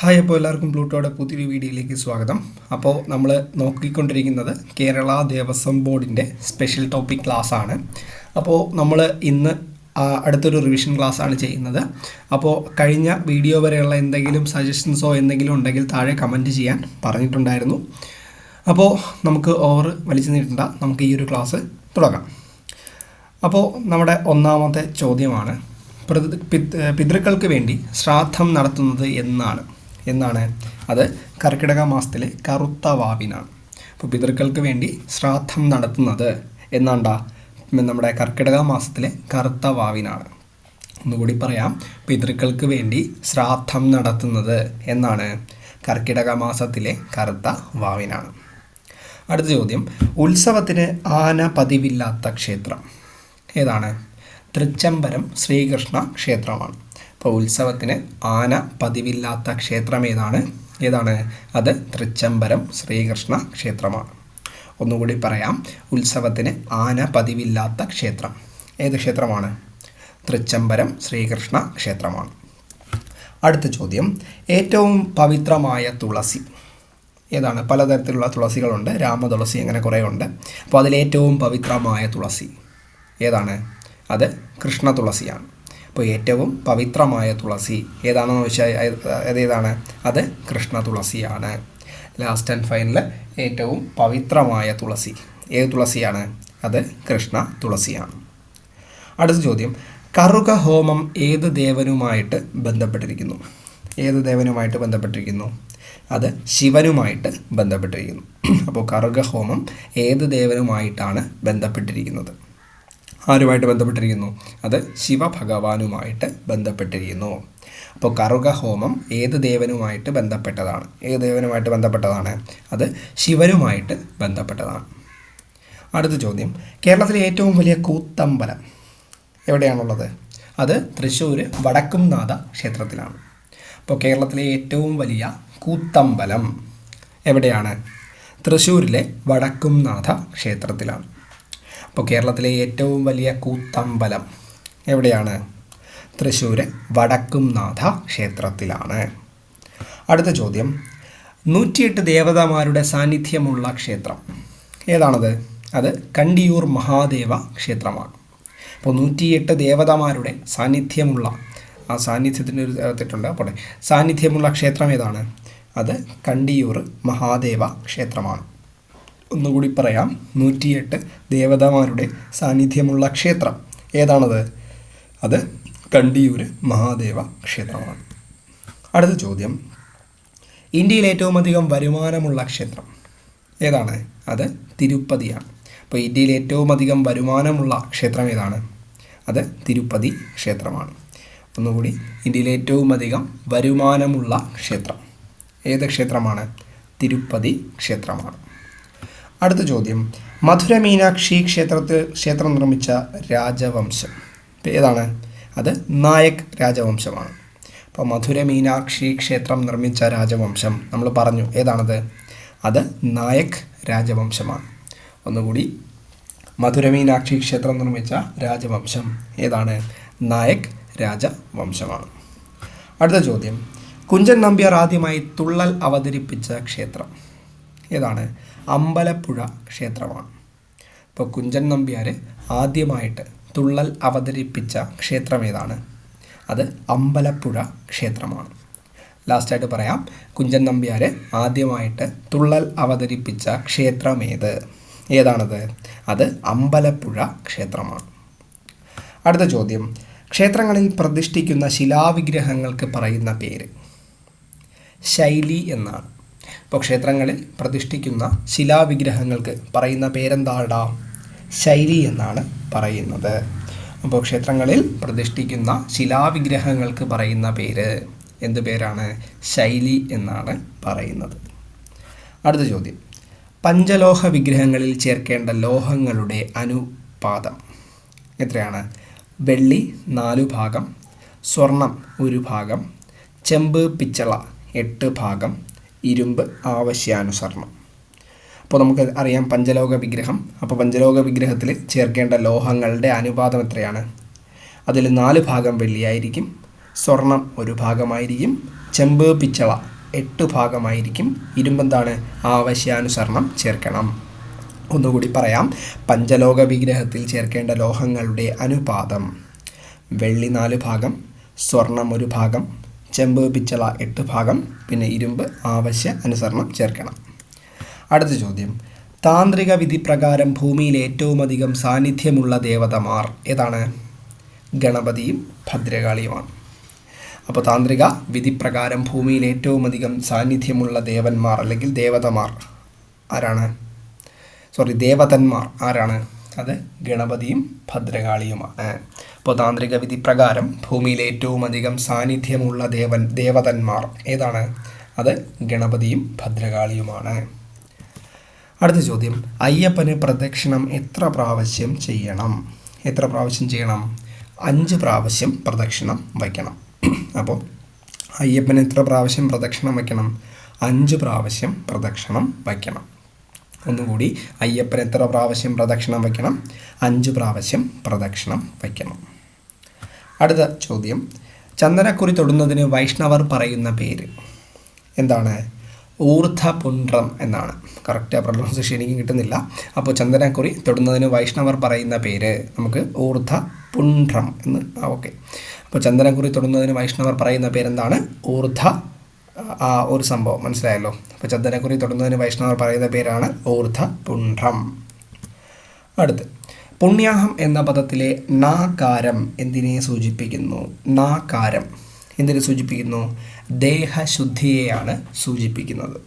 Hi അപ്പോൾ എല്ലാവർക്കും പ്ലൂട്ടോയുടെ പുതിയൊരു വീഡിയോയിലേക്ക് സ്വാഗതം. അപ്പോൾ നമ്മൾ നോക്കിക്കൊണ്ടിരിക്കുന്നത് കേരള ദേവസ്വം ബോർഡിന്റെ സ്പെഷ്യൽ ടോപ്പിക് ക്ലാസ് ആണ്. അപ്പോൾ നമ്മൾ ഇന്ന് അടുത്തൊരു റിവിഷൻ ക്ലാസ് ആണ് ചെയ്യുന്നത്. അപ്പോൾ കഴിഞ്ഞ വീഡിയോ വരെയുള്ള എന്തെങ്കിലും സജഷൻസോ എന്തെങ്കിലും ഉണ്ടെങ്കിൽ താഴെ കമന്റ് ചെയ്യാൻ പറഞ്ഞിട്ടുണ്ടായിരുന്നു. അപ്പോൾ നമുക്ക് ഓവർ വലിച്ചു നീട്ടണ്ട. നമുക്ക് ഈ ഒരു ക്ലാസ് തുടങ്ങാം. അപ്പോൾ നമ്മുടെ ഒന്നാമത്തെ ചോദ്യമാണ് പിതൃക്കൾക്ക് വേണ്ടി ശ്രാദ്ധം നടത്തുന്നത് എന്നാണ്. എന്നാണ്. അത് കർക്കിടക മാസത്തിലെ കറുത്ത വാവിനാണ്. അപ്പോൾ പിതൃക്കൾക്ക് വേണ്ടി ശ്രാദ്ധം നടത്തുന്നത് എന്നാണ്ടാ? നമ്മുടെ കർക്കിടക മാസത്തിലെ കറുത്ത വാവിനാണ്. ഒന്നുകൂടി പറയാം. പിതൃക്കൾക്ക് വേണ്ടി ശ്രാദ്ധം നടത്തുന്നത് എന്നാണ്. കർക്കിടക മാസത്തിലെ കറുത്ത വാവിനാണ്. അടുത്ത ചോദ്യം. ഉത്സവത്തിന് ആന പതിവില്ലാത്ത ക്ഷേത്രം. ഏതാണ്? തൃച്ചംബരം ശ്രീകൃഷ്ണ ക്ഷേത്രമാണ്. അപ്പോൾ ഉത്സവത്തിന് ആന പതിവില്ലാത്ത ക്ഷേത്രം ഏതാണ്? ഏതാണ് അത് തൃച്ചംബരം ശ്രീകൃഷ്ണ ക്ഷേത്രമാണ്. ഒന്നുകൂടി പറയാം. ഉത്സവത്തിന് ആന പതിവില്ലാത്ത ക്ഷേത്രം. ഏത് ക്ഷേത്രമാണ്? തൃച്ചംബരം ശ്രീകൃഷ്ണ ക്ഷേത്രമാണ്. അടുത്ത ചോദ്യം. ഏറ്റവും പവിത്രമായ തുളസി. ഏതാണ്? പലതരത്തിലുള്ള തുളസികളുണ്ട്. രാമതുളസി അങ്ങനെ കുറേ ഉണ്ട് അപ്പോൾ അതിലേറ്റവും പവിത്രമായ തുളസി ഏതാണ്? അത് കൃഷ്ണ തുളസിയാണ് അപ്പോൾ ഏറ്റവും പവിത്രമായ തുളസി. ഏതാണെന്ന് വെച്ചാൽ അത് ഏതാണ്? അത് കൃഷ്ണ തുളസിയാണ്. ലാസ്റ്റ് ആൻഡ് ഫൈനൽ ഏറ്റവും പവിത്രമായ തുളസി. ഏത് തുളസിയാണ്? അത് കൃഷ്ണ തുളസിയാണ്. അടുത്ത ചോദ്യം. കറുക ഹോമം ഏത് ദേവനുമായിട്ട് ബന്ധപ്പെട്ടിരിക്കുന്നു? ഏത് ദേവനുമായിട്ട് ബന്ധപ്പെട്ടിരിക്കുന്നു? അത് ശിവനുമായിട്ട് ബന്ധപ്പെട്ടിരിക്കുന്നു. അപ്പോൾ കറുക ഹോമം ഏത് ദേവനുമായിട്ടാണ് ബന്ധപ്പെട്ടിരിക്കുന്നത്? ആരുമായിട്ട് ബന്ധപ്പെട്ടിരിക്കുന്നു? അത് ശിവഭഗവാനുമായിട്ട് ബന്ധപ്പെട്ടിരിക്കുന്നു. അപ്പോൾ കറുക ഹോമം ഏത് ദേവനുമായിട്ട് ബന്ധപ്പെട്ടതാണ്? ഏത് ദേവനുമായിട്ട് ബന്ധപ്പെട്ടതാണ്? അത് ശിവനുമായിട്ട് ബന്ധപ്പെട്ടതാണ്. അടുത്ത ചോദ്യം. കേരളത്തിലെ ഏറ്റവും വലിയ കൂത്തമ്പലം എവിടെയാണുള്ളത്? അത് തൃശ്ശൂർ വടക്കുംനാഥ ക്ഷേത്രത്തിലാണ്. അപ്പോൾ കേരളത്തിലെ ഏറ്റവും വലിയ കൂത്തമ്പലം എവിടെയാണ്? തൃശ്ശൂരിലെ വടക്കുംനാഥ ക്ഷേത്രത്തിലാണ്. അപ്പോൾ കേരളത്തിലെ ഏറ്റവും വലിയ കൂത്തമ്പലം എവിടെയാണ്? തൃശ്ശൂർ വടക്കുംനാഥ ക്ഷേത്രത്തിലാണ്. അടുത്ത ചോദ്യം. നൂറ്റിയെട്ട് ദേവതമാരുടെ സാന്നിധ്യമുള്ള ക്ഷേത്രം. ഏതാണത്? അത് കണ്ടിയൂർ മഹാദേവ ക്ഷേത്രമാണ്. അപ്പോൾ നൂറ്റിയെട്ട് ദേവതമാരുടെ സാന്നിധ്യമുള്ള ആ സാന്നിധ്യത്തിന്റെ ഒരു തെറ്റുണ്ട് അപ്പോൾ സാന്നിധ്യമുള്ള ക്ഷേത്രം ഏതാണ്? അത് കണ്ടിയൂർ മഹാദേവ ക്ഷേത്രമാണ്. ഒന്നുകൂടി പറയാം. നൂറ്റിയെട്ട് ദേവതാമാരുടെ സാന്നിധ്യമുള്ള ക്ഷേത്രം. ഏതാണത്? അത് കണ്ടിയൂർ മഹാദേവ ക്ഷേത്രമാണ്. അടുത്ത ചോദ്യം. ഇന്ത്യയിൽ ഏറ്റവും അധികം വരുമാനമുള്ള ക്ഷേത്രം. ഏതാണ്? അത് തിരുപ്പതിയാണ്. അപ്പോൾ ഇന്ത്യയിൽ ഏറ്റവും അധികം വരുമാനമുള്ള ക്ഷേത്രം ഏതാണ്? അത് തിരുപ്പതി ക്ഷേത്രമാണ്. ഒന്നുകൂടി ഇന്ത്യയിൽ ഏറ്റവും അധികം വരുമാനമുള്ള ക്ഷേത്രം. ഏത് ക്ഷേത്രമാണ്? തിരുപ്പതി ക്ഷേത്രമാണ്. അടുത്ത ചോദ്യം. മധുര മീനാക്ഷി ക്ഷേത്രത്തിൽ ക്ഷേത്രം നിർമ്മിച്ച രാജവംശം. ഏതാണ്? അത് നായക് രാജവംശമാണ്. അപ്പോൾ മധുര മീനാക്ഷി ക്ഷേത്രം നിർമ്മിച്ച രാജവംശം നമ്മൾ പറഞ്ഞു. ഏതാണത്? അത് നായക് രാജവംശമാണ്. ഒന്നുകൂടി. മധുര മീനാക്ഷി ക്ഷേത്രം നിർമ്മിച്ച രാജവംശം ഏതാണ്? നായക് രാജവംശമാണ്. അടുത്ത ചോദ്യം. കുഞ്ചൻ നമ്പ്യാർ ആദ്യമായി തുള്ളൽ അവതരിപ്പിച്ച ക്ഷേത്രം ഏതാണ്? അമ്പലപ്പുഴ ക്ഷേത്രമാണ്. ഇപ്പോൾ കുഞ്ചൻ നമ്പ്യാർ ആദ്യമായിട്ട് തുള്ളൽ അവതരിപ്പിച്ച ക്ഷേത്രം ഏതാണ് അത് അമ്പലപ്പുഴ ക്ഷേത്രമാണ്. ലാസ്റ്റായിട്ട് പറയാം. കുഞ്ചൻ നമ്പ്യാർ ആദ്യമായിട്ട് തുള്ളൽ അവതരിപ്പിച്ച ക്ഷേത്രം ക്ഷേത്രമേത്? ഏതാണത്? അത് അമ്പലപ്പുഴ ക്ഷേത്രമാണ്. അടുത്ത ചോദ്യം. ക്ഷേത്രങ്ങളിൽ പ്രതിഷ്ഠിക്കുന്ന ശിലാവിഗ്രഹങ്ങൾക്ക് പറയുന്ന പേര്. ശൈലി എന്നാണ്. ഇപ്പോൾ ക്ഷേത്രങ്ങളിൽ പ്രതിഷ്ഠിക്കുന്ന ശിലാവിഗ്രഹങ്ങൾക്ക് പറയുന്ന പേരെന്താടാ? ശൈലി എന്നാണ് പറയുന്നത്. അപ്പോൾ ക്ഷേത്രങ്ങളിൽ പ്രതിഷ്ഠിക്കുന്ന ശിലാവിഗ്രഹങ്ങൾക്ക് പറയുന്ന പേര് എന്ത് പേരാണ്? ശൈലി എന്നാണ് പറയുന്നത്. അടുത്ത ചോദ്യം. പഞ്ചലോഹ വിഗ്രഹങ്ങളിൽ ചേർക്കേണ്ട ലോഹങ്ങളുടെ അനുപാതം എത്രയാണ്? വെള്ളി നാലു ഭാഗം സ്വർണം ഒരു ഭാഗം ചെമ്പ് പിച്ചള എട്ട് ഭാഗം ഇരുമ്പ് ആവശ്യാനുസരണം. അപ്പോൾ നമുക്ക് അറിയാം പഞ്ചലോക വിഗ്രഹം. അപ്പോൾ പഞ്ചലോക വിഗ്രഹത്തിൽ ചേർക്കേണ്ട ലോഹങ്ങളുടെ അനുപാതം എത്രയാണ്? അതിൽ നാല് ഭാഗം വെള്ളിയായിരിക്കും സ്വർണം ഒരു ഭാഗമായിരിക്കും ചെമ്പ് പിച്ചള എട്ട് ഭാഗമായിരിക്കും. ഇരുമ്പെന്താണ്? ആവശ്യാനുസരണം ചേർക്കണം. ഒന്നുകൂടി പറയാം പഞ്ചലോക വിഗ്രഹത്തിൽ ചേർക്കേണ്ട ലോഹങ്ങളുടെ അനുപാതം. വെള്ളി നാല് ഭാഗം സ്വർണം ഒരു ഭാഗം ചെമ്പ് പിച്ചള എട്ട് ഭാഗം പിന്നെ ഇരുമ്പ് ആവശ്യ അനുസരണം ചേർക്കണം. അടുത്ത ചോദ്യം. താന്ത്രിക വിധി പ്രകാരം ഭൂമിയിൽ ഏറ്റവും അധികം സാന്നിധ്യമുള്ള ദേവതമാർ ഏതാണ്? ഗണപതിയും ഭദ്രകാളിയുമാണ്. അപ്പോൾ താന്ത്രിക വിധിപ്രകാരം ഭൂമിയിൽ ഏറ്റവും അധികം സാന്നിധ്യമുള്ള ദേവന്മാർ അല്ലെങ്കിൽ ദേവതമാർ ആരാണ്? സോറി ദേവതന്മാർ ആരാണ്? അത് ഗണപതിയും ഭദ്രകാളിയുമാണ്. അപ്പോൾ താന്ത്രിക വിധി പ്രകാരം ഭൂമിയിൽ ഏറ്റവും അധികം സാന്നിധ്യമുള്ള ദേവൻ ദേവതന്മാർ ഏതാണ്? അത് ഗണപതിയും ഭദ്രകാളിയുമാണ്. അടുത്ത ചോദ്യം അയ്യപ്പന് പ്രദക്ഷിണം എത്ര പ്രാവശ്യം ചെയ്യണം? എത്ര പ്രാവശ്യം ചെയ്യണം? അഞ്ച് പ്രാവശ്യം പ്രദക്ഷിണം വയ്ക്കണം. അപ്പോൾ അയ്യപ്പന് എത്ര പ്രാവശ്യം പ്രദക്ഷിണം വയ്ക്കണം? അഞ്ച് പ്രാവശ്യം പ്രദക്ഷിണം വയ്ക്കണം. ഒന്നുകൂടി അയ്യപ്പൻ എത്ര പ്രാവശ്യം പ്രദക്ഷിണം വയ്ക്കണം? അഞ്ച് പ്രാവശ്യം പ്രദക്ഷിണം വയ്ക്കണം. അടുത്ത ചോദ്യം. ചന്ദനക്കുറി തൊടുന്നതിന് വൈഷ്ണവർ പറയുന്ന പേര് എന്താണ്? ഊർധപുണ്ട്രം എന്നാണ്. കറക്റ്റ് പ്രൊണൗൺസേഷൻ എനിക്ക് കിട്ടുന്നില്ല. അപ്പോൾ ചന്ദനക്കുറി തൊടുന്നതിന് വൈഷ്ണവർ പറയുന്ന പേര് നമുക്ക് ഊർധ പുണ്ട്രം എന്ന് ഓക്കെ അപ്പോൾ ചന്ദനക്കുറി തൊടുന്നതിന് വൈഷ്ണവർ പറയുന്ന പേരെന്താണ്? ഊർധ ആ ഒരു സംഭവം. മനസ്സിലായല്ലോ? അപ്പോൾ ചന്ദനക്കുറി തൊടുന്നതിന് വൈഷ്ണവർ പറയുന്ന പേരാണ് ഊർധ പുണ്ഡ്രം അടുത്ത്. പുണ്യാഹം എന്ന പദത്തിലെ നാകാരം എന്തിനെ സൂചിപ്പിക്കുന്നു? നാകാരം എന്തിനെ സൂചിപ്പിക്കുന്നു? ദേഹശുദ്ധിയെയാണ് സൂചിപ്പിക്കുന്നത്.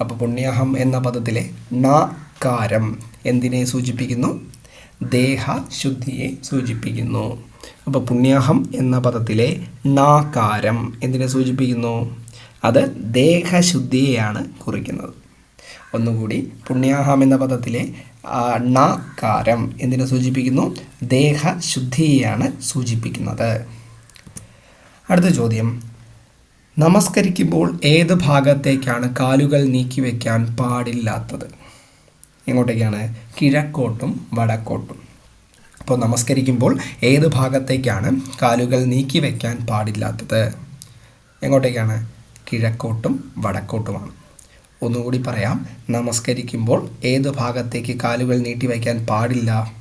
അപ്പോൾ പുണ്യാഹം എന്ന പദത്തിലെ നാകാരം എന്തിനെ സൂചിപ്പിക്കുന്നു? ദേഹശുദ്ധിയെ സൂചിപ്പിക്കുന്നു. അപ്പോൾ പുണ്യാഹം എന്ന പദത്തിലെ നാകാരം എന്തിനെ സൂചിപ്പിക്കുന്നു? അത് ദേഹശുദ്ധിയെയാണ് കുറിക്കുന്നത്. ഒന്നുകൂടി പുണ്യാഹം എന്ന പദത്തിലെ ണകാരം എന്തിനെ സൂചിപ്പിക്കുന്നു? ദേഹശുദ്ധിയെയാണ് സൂചിപ്പിക്കുന്നത്. അടുത്ത ചോദ്യം. നമസ്കരിക്കുമ്പോൾ ഏത് ഭാഗത്തേക്കാണ് കാലുകൾ നീക്കി വയ്ക്കാൻ പാടില്ലാത്തത്? എങ്ങോട്ടേക്കാണ്? കിഴക്കോട്ടും വടക്കോട്ടും. അപ്പോൾ നമസ്കരിക്കുമ്പോൾ ഏത് ഭാഗത്തേക്കാണ് കാലുകൾ നീക്കി വയ്ക്കാൻ പാടില്ലാത്തത്? എങ്ങോട്ടേക്കാണ്? കിഴക്കോട്ടും വടക്കോട്ടുമാണ്. ഒന്നുകൂടി പറയാം നമസ്കരിക്കുമ്പോൾ ഏത് ഭാഗത്തേക്ക് കാലുകൾ നീട്ടി വയ്ക്കാൻ പാടില്ല?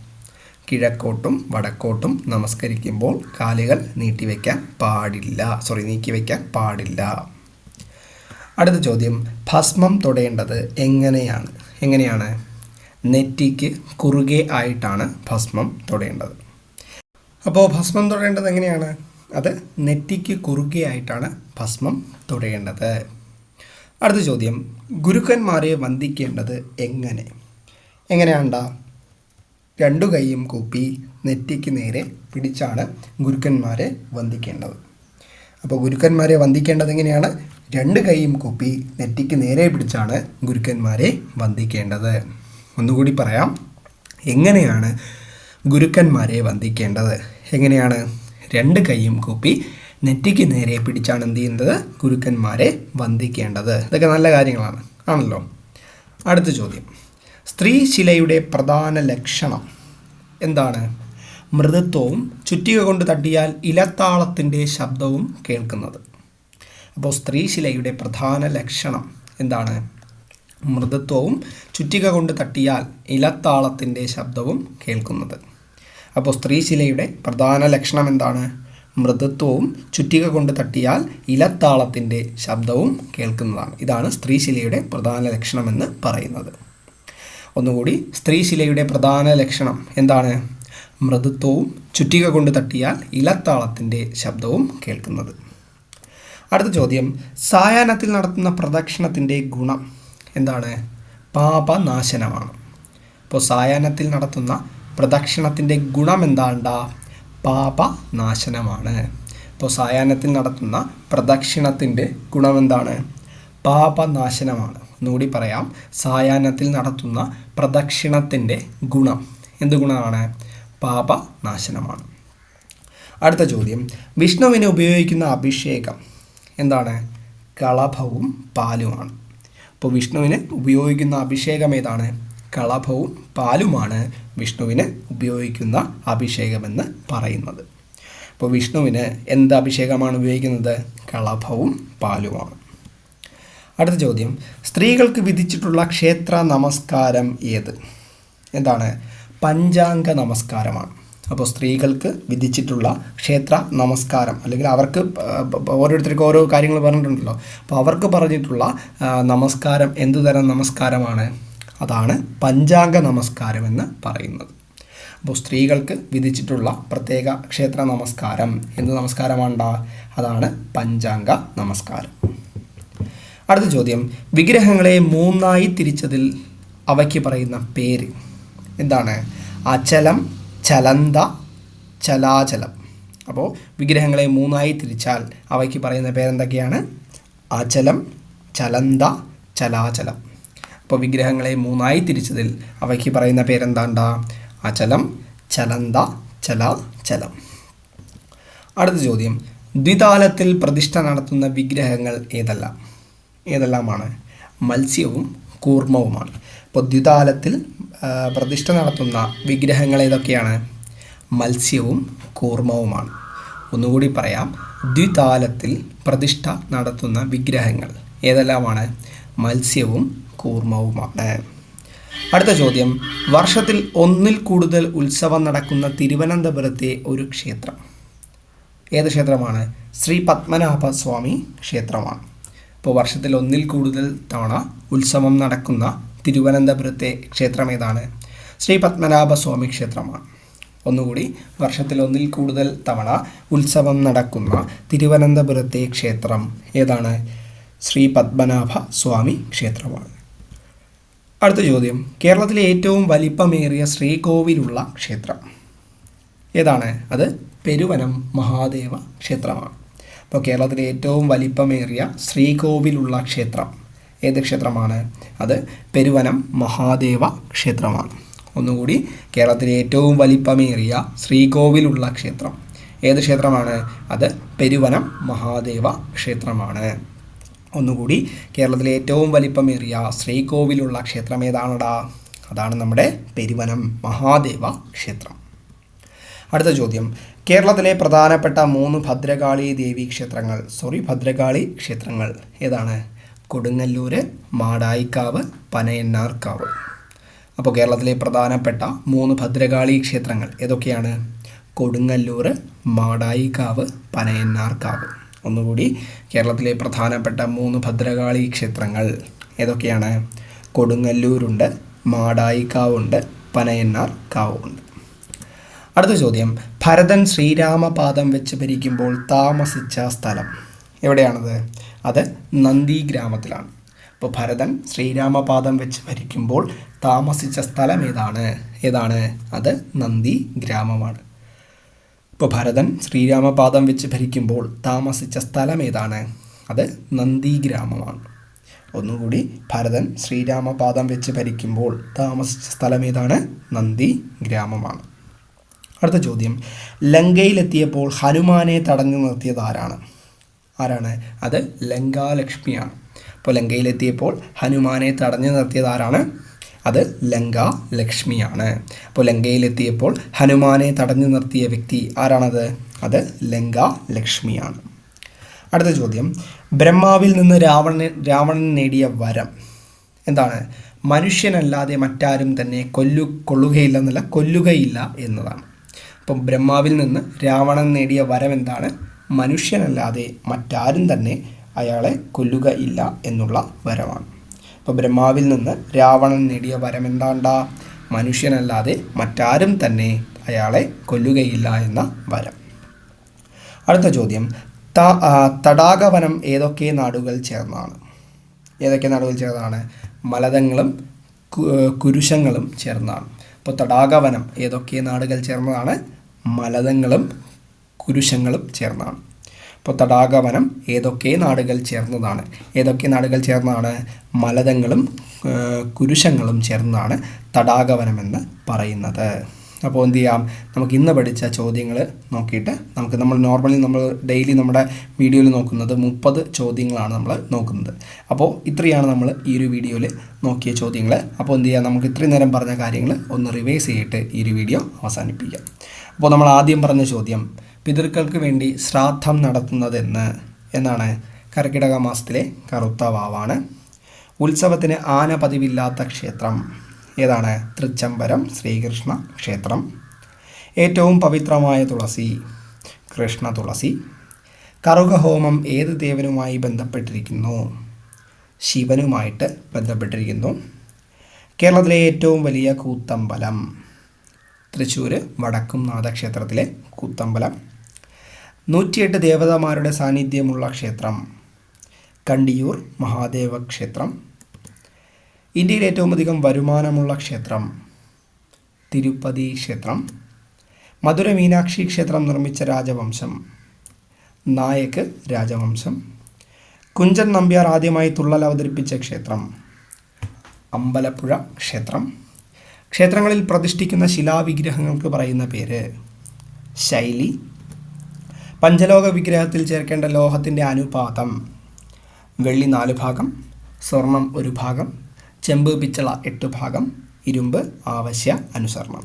കിഴക്കോട്ടും വടക്കോട്ടും നമസ്കരിക്കുമ്പോൾ കാലുകൾ നീട്ടി വയ്ക്കാൻ പാടില്ല. സോറി നീക്കി വയ്ക്കാൻ പാടില്ല. അടുത്ത ചോദ്യം ഭസ്മം തൊടേണ്ടത് എങ്ങനെയാണ്? എങ്ങനെയാണ്? നെറ്റിക്ക് കുറുകെ ആയിട്ടാണ് ഭസ്മം തൊടേണ്ടത്. അപ്പോൾ ഭസ്മം തൊടേണ്ടത് എങ്ങനെയാണ്? അത് നെറ്റിക്ക് കുറുകെയായിട്ടാണ് ഭസ്മം തുടയേണ്ടത് അടുത്ത ചോദ്യം ഗുരുക്കന്മാരെ വന്ദിക്കേണ്ടത് എങ്ങനെ? എങ്ങനെയാണ്ടാ? രണ്ടു കൈയും കൂപ്പി നെറ്റിക്ക് നേരെ പിടിച്ചാണ് ഗുരുക്കന്മാരെ വന്ദിക്കേണ്ടത്. അപ്പോൾ ഗുരുക്കന്മാരെ വന്ദിക്കേണ്ടത് എങ്ങനെയാണ്? രണ്ട് കൈയും കൂപ്പി നെറ്റിക്ക് നേരെ പിടിച്ചാണ് ഗുരുക്കന്മാരെ വന്ദിക്കേണ്ടത്. ഒന്നുകൂടി പറയാം എങ്ങനെയാണ് ഗുരുക്കന്മാരെ വന്ദിക്കേണ്ടത്? എങ്ങനെയാണ്? രണ്ട് കൈയും കൂപ്പി നെറ്റിക്ക് നേരെ പിടിച്ചാണ് എന്ത് ചെയ്യുന്നത്? ഗുരുക്കന്മാരെ വന്ദിക്കേണ്ടത്. ഇതൊക്കെ നല്ല കാര്യങ്ങളാണ്. ആണല്ലോ? അടുത്ത ചോദ്യം. സ്ത്രീ ശിലയുടെ പ്രധാന ലക്ഷണം എന്താണ്? മൃദുത്വവും ചുറ്റിക കൊണ്ട് തട്ടിയാൽ ഇലത്താളത്തിന്റെ ശബ്ദവും കേൾക്കുന്നത്. അപ്പോൾ സ്ത്രീ ശിലയുടെ പ്രധാന ലക്ഷണം എന്താണ്? മൃദുത്വവും ചുറ്റിക കൊണ്ട് തട്ടിയാൽ ഇലത്താളത്തിന്റെ ശബ്ദവും കേൾക്കുന്നത്. അപ്പോൾ സ്ത്രീ ശിലയുടെ പ്രധാന ലക്ഷണം എന്താണ്? മൃദുത്വവും ചുറ്റിക കൊണ്ട് തട്ടിയാൽ ഇലത്താളത്തിന്റെ ശബ്ദവും കേൾക്കുന്നതാണ്. ഇതാണ് സ്ത്രീശിലയുടെ പ്രധാന ലക്ഷണമെന്ന് പറയുന്നത്. ഒന്നുകൂടി സ്ത്രീശിലയുടെ പ്രധാന ലക്ഷണം എന്താണ്? മൃദുത്വവും ചുറ്റിക കൊണ്ട് തട്ടിയാൽ ഇലത്താളത്തിന്റെ ശബ്ദവും കേൾക്കുന്നത്. അടുത്ത ചോദ്യം സായാഹ്നത്തിൽ നടത്തുന്ന പ്രദക്ഷിണത്തിന്റെ ഗുണം എന്താണ്? പാപനാശനമാണ്. അപ്പോൾ സായാഹ്നത്തിൽ നടത്തുന്ന പ്രദക്ഷിണത്തിന്റെ ഗുണം എന്താണ്ട പാപനാശനമാണ് ഇപ്പോൾ സായാഹ്നത്തിൽ നടത്തുന്ന പ്രദക്ഷിണത്തിന്റെ ഗുണമെന്താണ്? പാപനാശനമാണ് ഒന്നുകൂടി പറയാം. സായാഹ്നത്തിൽ നടത്തുന്ന പ്രദക്ഷിണത്തിന്റെ ഗുണം. എന്ത് ഗുണമാണ്? പാപനാശനമാണ് അടുത്ത ചോദ്യം. വിഷ്ണുവിന് ഉപയോഗിക്കുന്ന അഭിഷേകം എന്താണ്? കളഭവും പാലുമാണ്. അപ്പോൾ വിഷ്ണുവിന് ഉപയോഗിക്കുന്ന അഭിഷേകം ഏതാണ്? കളഭവും പാലുമാണ് വിഷ്ണുവിന് ഉപയോഗിക്കുന്ന അഭിഷേകമെന്ന് പറയുന്നത്. അപ്പോൾ വിഷ്ണുവിന് എന്ത് അഭിഷേകമാണ് ഉപയോഗിക്കുന്നത്? കളഭവും പാലുമാണ്. അടുത്ത ചോദ്യം. സ്ത്രീകൾക്ക് വിധിച്ചിട്ടുള്ള ക്ഷേത്ര നമസ്കാരം ഏത്? എന്താണ്? പഞ്ചാംഗ നമസ്കാരമാണ്. അപ്പോൾ സ്ത്രീകൾക്ക് വിധിച്ചിട്ടുള്ള ക്ഷേത്ര നമസ്കാരം അല്ലെങ്കിൽ അവർക്ക് ഓരോരുത്തർക്കും ഓരോ കാര്യങ്ങൾ പറഞ്ഞിട്ടുണ്ടല്ലോ. അപ്പോൾ അവർക്ക് പറഞ്ഞിട്ടുള്ള നമസ്കാരം എന്തു തരം നമസ്കാരമാണ്? അതാണ് പഞ്ചാംഗ നമസ്കാരം എന്ന് പറയുന്നത്. അപ്പോൾ സ്ത്രീകൾക്ക് വിധിച്ചിട്ടുള്ള പ്രത്യേക ക്ഷേത്ര നമസ്കാരം. എന്ത് നമസ്കാരമാണ്ട? അതാണ് പഞ്ചാംഗ നമസ്കാരം. അടുത്ത ചോദ്യം. വിഗ്രഹങ്ങളെ മൂന്നായി തിരിച്ചതിൽ അവയ്ക്ക് പറയുന്ന പേര് എന്താണ്? അചലം ചലന്ത ചലാചലം. അപ്പോൾ വിഗ്രഹങ്ങളെ മൂന്നായി തിരിച്ചാൽ അവയ്ക്ക് പറയുന്ന പേരെന്തൊക്കെയാണ്? അചലം ചലന്ത ചലാചലം. അപ്പോൾ വിഗ്രഹങ്ങളെ മൂന്നായി തിരിച്ചതിൽ അവയ്ക്ക് പറയുന്ന പേരെന്താണ്ട? അചലം ചലന്ത ചല ചലം. അടുത്ത ചോദ്യം. ദ്വിതാലത്തിൽ പ്രതിഷ്ഠ നടത്തുന്ന വിഗ്രഹങ്ങൾ ഏതെല്ലാം? ഏതെല്ലാമാണ്? മത്സ്യവും കൂർമ്മവുമാണ്. അപ്പോൾ ദ്വിതാലത്തിൽ പ്രതിഷ്ഠ നടത്തുന്ന വിഗ്രഹങ്ങൾ ഏതൊക്കെയാണ്? മത്സ്യവും കൂർമ്മവുമാണ്. ഒന്നുകൂടി പറയാം. ദ്വിതാലത്തിൽ പ്രതിഷ്ഠ നടത്തുന്ന വിഗ്രഹങ്ങൾ ഏതെല്ലാമാണ്? മത്സ്യവും കൂർമ്മവുമാണ് അടുത്ത ചോദ്യം. വർഷത്തിൽ ഒന്നിൽ കൂടുതൽ ഉത്സവം നടക്കുന്ന തിരുവനന്തപുരത്തെ ഒരു ക്ഷേത്രം. ഏത് ക്ഷേത്രമാണ്? ശ്രീ പത്മനാഭ സ്വാമി ക്ഷേത്രമാണ്. ഇപ്പോൾ വർഷത്തിൽ ഒന്നിൽ കൂടുതൽ തവണ ഉത്സവം നടക്കുന്ന തിരുവനന്തപുരത്തെ ക്ഷേത്രം ഏതാണ്? ശ്രീ പത്മനാഭ സ്വാമി ക്ഷേത്രമാണ്. ഒന്നുകൂടി വർഷത്തിൽ ഒന്നിൽ കൂടുതൽ തവണ ഉത്സവം നടക്കുന്ന തിരുവനന്തപുരത്തെ ക്ഷേത്രം ഏതാണ്? ശ്രീ പത്മനാഭ സ്വാമി ക്ഷേത്രമാണ്. അടുത്ത ചോദ്യം. കേരളത്തിലെ ഏറ്റവും വലിപ്പമേറിയ ശ്രീകോവിലുള്ള ക്ഷേത്രം. ഏതാണ്? അത് പെരുവനം മഹാദേവ ക്ഷേത്രമാണ്. അപ്പോൾ കേരളത്തിലെ ഏറ്റവും വലിപ്പമേറിയ ശ്രീകോവിലുള്ള ക്ഷേത്രം ഏത് ക്ഷേത്രമാണ്? അത് പെരുവനം മഹാദേവ ക്ഷേത്രമാണ്. ഒന്നുകൂടി കേരളത്തിലെ ഏറ്റവും വലിപ്പമേറിയ ശ്രീകോവിലുള്ള ക്ഷേത്രം ഏത് ക്ഷേത്രമാണ്? അത് പെരുവനം മഹാദേവ ക്ഷേത്രമാണ്. ഒന്നുകൂടി. കേരളത്തിലെ ഏറ്റവും വലിപ്പമേറിയ ശ്രീകോവിലുള്ള ക്ഷേത്രം ഏതാണടാ? അതാണ് നമ്മുടെ പെരുവനം മഹാദേവ ക്ഷേത്രം. അടുത്ത ചോദ്യം. കേരളത്തിലെ പ്രധാനപ്പെട്ട മൂന്ന് ഭദ്രകാളി ദേവി ക്ഷേത്രങ്ങൾ സോറി ഭദ്രകാളി ക്ഷേത്രങ്ങൾ ഏതാണ്? കൊടുങ്ങല്ലൂർ മാടായിക്കാവ് പനയന്നാർക്കാവ്. അപ്പോൾ കേരളത്തിലെ പ്രധാനപ്പെട്ട മൂന്ന് ഭദ്രകാളി ക്ഷേത്രങ്ങൾ ഏതൊക്കെയാണ്? കൊടുങ്ങല്ലൂർ മാടായിക്കാവ് പനയന്നാർക്കാവ്. ഒന്നുകൂടി കേരളത്തിലെ പ്രധാനപ്പെട്ട മൂന്ന് ഭദ്രകാളി ക്ഷേത്രങ്ങൾ ഏതൊക്കെയാണ്? കൊടുങ്ങല്ലൂരുണ്ട് മാടായിക്കാവുണ്ട് പനയന്നാർ കാവുണ്ട്. അടുത്ത ചോദ്യം. ഭരതൻ ശ്രീരാമപാദം വെച്ച് ഭരിക്കുമ്പോൾ താമസിച്ച സ്ഥലം എവിടെയാണത്? അത് നന്ദി ഗ്രാമത്തിലാണ്. അപ്പോൾ ഭരതൻ ശ്രീരാമപാദം വെച്ച് ഭരിക്കുമ്പോൾ താമസിച്ച സ്ഥലം ഏതാണ്? ഏതാണ്? അത് നന്ദി ഗ്രാമമാണ്. ഇപ്പോൾ ഭരതൻ ശ്രീരാമപാദം വെച്ച് ഭരിക്കുമ്പോൾ താമസിച്ച സ്ഥലം ഏതാണ് അത് നന്ദി ഗ്രാമമാണ് ഒന്നുകൂടി ഭരതൻ ശ്രീരാമപാദം വെച്ച് ഭരിക്കുമ്പോൾ താമസിച്ച സ്ഥലം ഏതാണ് നന്ദി ഗ്രാമമാണ് അടുത്ത ചോദ്യം. ലങ്കയിലെത്തിയപ്പോൾ ഹനുമാനെ തടഞ്ഞു നിർത്തിയത് ആരാണ്? ആരാണ്? അത് ലങ്കാലക്ഷ്മിയാണ്. അപ്പോൾ ലങ്കയിലെത്തിയപ്പോൾ ഹനുമാനെ തടഞ്ഞു നിർത്തിയത് ആരാണ്? അത് ലങ്ക ലക്ഷ്മിയാണ്. അപ്പോൾ ലങ്കയിലെത്തിയപ്പോൾ ഹനുമാനെ തടഞ്ഞു നിർത്തിയ വ്യക്തി ആരാണത്? അത് ലങ്ക ലക്ഷ്മിയാണ്. അടുത്ത ചോദ്യം. ബ്രഹ്മാവിൽ നിന്ന് രാവണൻ രാവണൻ നേടിയ വരം എന്താണ്? മനുഷ്യനല്ലാതെ മറ്റാരും തന്നെ കൊല്ലു കൊള്ളുകയില്ലെന്നല്ല കൊല്ലുകയില്ല എന്നതാണ്. അപ്പം ബ്രഹ്മാവിൽ നിന്ന് രാവണൻ നേടിയ വരം എന്താണ്? മനുഷ്യനല്ലാതെ മറ്റാരും തന്നെ അയാളെ കൊല്ലുകയില്ല എന്നുള്ള വരമാണ്. അപ്പോൾ ബ്രഹ്മാവിൽ നിന്ന് രാവണൻ നേടിയ വരം എന്താണ്ടാ? മനുഷ്യനല്ലാതെ മറ്റാരും തന്നെ അയാളെ കൊല്ലുകയില്ല എന്ന വരം. അടുത്ത ചോദ്യം. ത തടാകവനം ഏതൊക്കെ നാടുകൾ ചേർന്നാണ്? ഏതൊക്കെ നാടുകൾ ചേർന്നാണ്? മലതങ്ങളും കുരുശങ്ങളും ചേർന്നാണ്. അപ്പോൾ തടാകവനം ഏതൊക്കെ നാടുകൾ ചേർന്നതാണ്? മലതങ്ങളും കുരുശങ്ങളും ചേർന്നാണ്. അപ്പോൾ തടാകവനം ഏതൊക്കെ നാടുകൾ ചേർന്നതാണ്? ഏതൊക്കെ നാടുകൾ ചേർന്നതാണ്? മലതങ്ങളും കുരുശങ്ങളും ചേർന്നതാണ് തടാകവനമെന്ന് പറയുന്നത്. അപ്പോൾ എന്ത് ചെയ്യാം? നമുക്ക് ഇന്ന് പഠിച്ച ചോദ്യങ്ങൾ നോക്കിയിട്ട് നമുക്ക് നമ്മൾ നോർമലി നമ്മൾ ഡെയിലി നമ്മുടെ വീഡിയോയിൽ നോക്കുന്നത് മുപ്പത് ചോദ്യങ്ങളാണ് നമ്മൾ നോക്കുന്നത്. അപ്പോൾ ഇത്രയാണ് നമ്മൾ ഈ ഒരു വീഡിയോയിൽ നോക്കിയ ചോദ്യങ്ങൾ അപ്പോൾ എന്ത് ചെയ്യാം? നമുക്ക് ഇത്രയും നേരം പറഞ്ഞ കാര്യങ്ങൾ ഒന്ന് റിവൈസ് ചെയ്തിട്ട് ഈ ഒരു വീഡിയോ അവസാനിപ്പിക്കാം. അപ്പോൾ നമ്മൾ ആദ്യം പറഞ്ഞ ചോദ്യം പിതൃക്കൾക്ക് വേണ്ടി ശ്രാദ്ധം നടത്തുന്നതെന്ന് എന്നാണ് കർക്കിടക മാസത്തിലെ കറുത്ത വാവാണ് ഉത്സവത്തിന് ആന പതിവില്ലാത്ത ക്ഷേത്രം. ഏതാണ്? തൃച്ചംബരം ശ്രീകൃഷ്ണ ക്ഷേത്രം. ഏറ്റവും പവിത്രമായ തുളസി കൃഷ്ണ തുളസി. കറുകഹോമം ഏത് ദേവനുമായി ബന്ധപ്പെട്ടിരിക്കുന്നു? ശിവനുമായിട്ട് ബന്ധപ്പെട്ടിരിക്കുന്നു. കേരളത്തിലെ ഏറ്റവും വലിയ കൂത്തമ്പലം. തൃശ്ശൂർ വടക്കുംനാഥ ക്ഷേത്രത്തിലെ കൂത്തമ്പലം. നൂറ്റിയെട്ട് ദേവതമാരുടെ സാന്നിധ്യമുള്ള ക്ഷേത്രം. കണ്ടിയൂർ മഹാദേവ ക്ഷേത്രം. ഇന്ത്യയിൽ ഏറ്റവും അധികം വരുമാനമുള്ള ക്ഷേത്രം. തിരുപ്പതി ക്ഷേത്രം. മധുര മീനാക്ഷി ക്ഷേത്രം നിർമ്മിച്ച രാജവംശം. നായക് രാജവംശം. കുഞ്ചൻ നമ്പ്യാർ ആദ്യമായി തുള്ളൽ അവതരിപ്പിച്ച ക്ഷേത്രം. അമ്പലപ്പുഴ ക്ഷേത്രം. ക്ഷേത്രങ്ങളിൽ പ്രതിഷ്ഠിക്കുന്ന ശിലാവിഗ്രഹങ്ങൾക്ക് പറയുന്ന പേര് ശൈലി. പഞ്ചലോക വിഗ്രഹത്തിൽ ചേർക്കേണ്ട ലോഹത്തിന്റെ അനുപാതം. വെള്ളി നാല് ഭാഗം സ്വർണം ഒരു ഭാഗം ചെമ്പ് പിച്ചള എട്ട് ഭാഗം ഇരുമ്പ് ആവശ്യ അനുസരണം.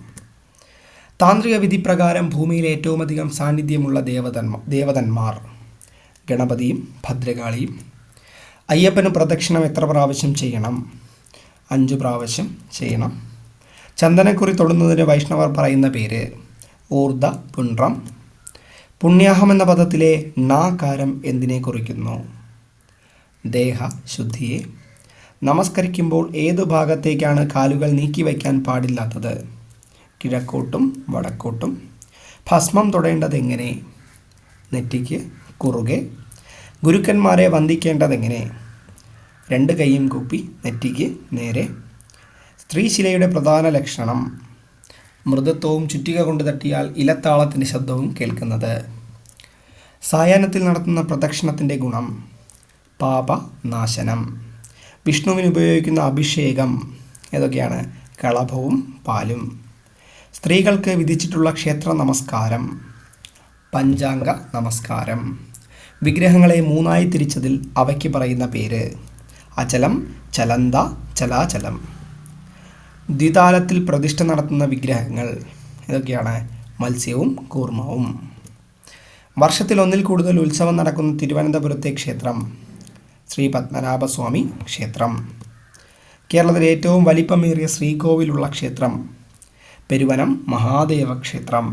താന്ത്രിക വിധി പ്രകാരം ഭൂമിയിൽ ഏറ്റവും അധികം സാന്നിധ്യമുള്ള ദേവതന്മാർ ദേവതന്മാർ ഗണപതിയും ഭദ്രകാളിയും. അയ്യപ്പന് പ്രദക്ഷിണം എത്ര പ്രാവശ്യം ചെയ്യണം? അഞ്ചു പ്രാവശ്യം ചെയ്യണം. ചന്ദനക്കുറി തൊടുന്നതിന് വൈഷ്ണവർ പറയുന്ന പേര് ഊർദ്ധ പുണ്ട്രം പുണ്യാഹം എന്ന പദത്തിലെ നാകാരം എന്തിനെ കുറിക്കുന്നു? ദേഹ ശുദ്ധിയെ. നമസ്കരിക്കുമ്പോൾ ഏതു ഭാഗത്തേക്കാണ് കാലുകൾ നീക്കി വയ്ക്കാൻ പാടില്ലാത്തത്? കിഴക്കോട്ടും വടക്കോട്ടും. ഭസ്മം തൊടേണ്ടത് എങ്ങനെ നെറ്റിക്ക് കുറുകെ. ഗുരുക്കന്മാരെ വന്ദിക്കേണ്ടതെങ്ങനെ? രണ്ട് കൈയും കൂപ്പി നെറ്റിക്ക് നേരെ. സ്ത്രീശിലയുടെ പ്രധാന ലക്ഷണം. മൃദത്വവും ചുറ്റിക കൊണ്ട് തട്ടിയാൽ ഇലത്താളത്തിന്റെ ശബ്ദവും കേൾക്കുന്നത്. സായാഹ്നത്തിൽ നടത്തുന്ന പ്രദക്ഷിണത്തിന്റെ ഗുണം. പാപനാശനം. വിഷ്ണുവിന് ഉപയോഗിക്കുന്ന അഭിഷേകം. ഏതൊക്കെയാണ് കളഭവും പാലും. സ്ത്രീകൾക്ക് വിധിച്ചിട്ടുള്ള ക്ഷേത്ര നമസ്കാരം. പഞ്ചാംഗ നമസ്കാരം. വിഗ്രഹങ്ങളെ മൂന്നായി തിരിച്ചതിൽ അവയ്ക്ക് പറയുന്ന പേര്. അചലം ചലന്ത ചലാചലം. ദ്വിതാലത്തിൽ പ്രതിഷ്ഠ നടത്തുന്ന വിഗ്രഹങ്ങൾ ഇതൊക്കെയാണ് മത്സ്യവും കൂർമ്മവും വർഷത്തിൽ ഒന്നിൽ കൂടുതൽ ഉത്സവം നടക്കുന്ന തിരുവനന്തപുരത്തെ ക്ഷേത്രം ശ്രീ പത്മനാഭസ്വാമി ക്ഷേത്രം. കേരളത്തിലെ ഏറ്റവും വലിപ്പമേറിയ ശ്രീകോവിലുള്ള ക്ഷേത്രം പെരുവനം മഹാദേവ ക്ഷേത്രം.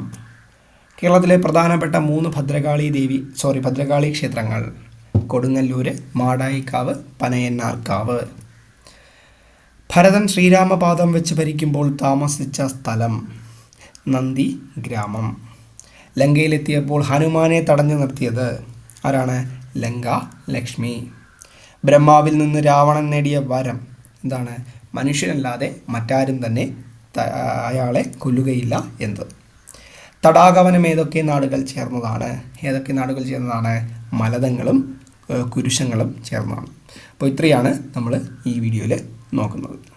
കേരളത്തിലെ പ്രധാനപ്പെട്ട മൂന്ന് ഭദ്രകാളി ദേവി സോറി ഭദ്രകാളി ക്ഷേത്രങ്ങൾ കൊടുങ്ങല്ലൂര് മാടായിക്കാവ് പനയന്നാർക്കാവ്. ഭരതൻ ശ്രീരാമപാദം വെച്ച് ഭരിക്കുമ്പോൾ താമസിച്ച സ്ഥലം നന്ദി ഗ്രാമം. ലങ്കയിലെത്തിയപ്പോൾ ഹനുമാനെ തടഞ്ഞു നിർത്തിയത് ആരാണ്? ലങ്ക ലക്ഷ്മി. ബ്രഹ്മാവിൽ നിന്ന് രാവണൻ നേടിയ വരം എന്താണ് മനുഷ്യനല്ലാതെ മറ്റാരും തന്നെ അയാളെ കൊല്ലുകയില്ല എന്നത് തടാകവനം ഏതൊക്കെ നാടുകൾ ചേർന്നതാണ്? ഏതൊക്കെ നാടുകൾ ചേർന്നതാണ്? മലതങ്ങളും കുരുശങ്ങളും ചേർന്നതാണ്. അപ്പോൾ ഇത്രയാണ് നമ്മൾ ഈ വീഡിയോയിൽ നോക്കുന്നത്